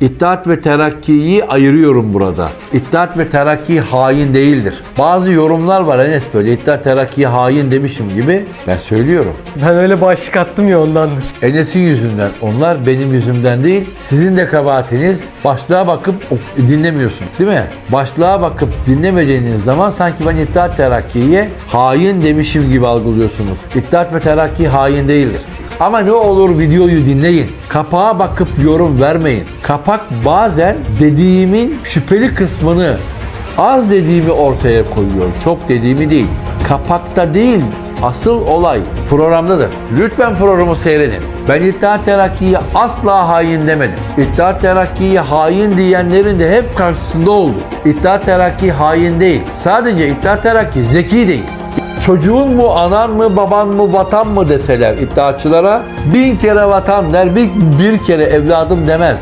İttihat ve Terakki'yi ayırıyorum burada. İttihat ve Terakki hain değildir. Bazı yorumlar var Enes böyle İttihat Terakki'ye hain demişim gibi. Ben söylüyorum. Ben öyle başlık attım ya ondan düş. Enes'in yüzünden. Onlar benim yüzümden değil. Sizin de kabahatiniz. Başlığa bakıp dinlemiyorsun. Değil mi? Başlığa bakıp dinlemediğiniz zaman sanki ben İttihat Terakki'ye hain demişim gibi algılıyorsunuz. İttihat ve Terakki hain değildir. Ama ne olur videoyu dinleyin. Kapağa bakıp yorum vermeyin. Kapak bazen dediğimin şüpheli kısmını az dediğimi ortaya koyuyor. Çok dediğimi değil. Kapakta değil Asıl olay programdadır. Lütfen programı seyredin. Ben İttihat Terakki'yi asla hain demedim. İttihat Terakki'yi hain diyenlerin de hep karşısında oldu. İttihat Terakki hain değil. Sadece İttihat Terakki zeki değil. Çocuğun mu, anan mı, baban mı, vatan mı deseler iddiaçılara bin kere vatan der, bir, bir kere evladım demez.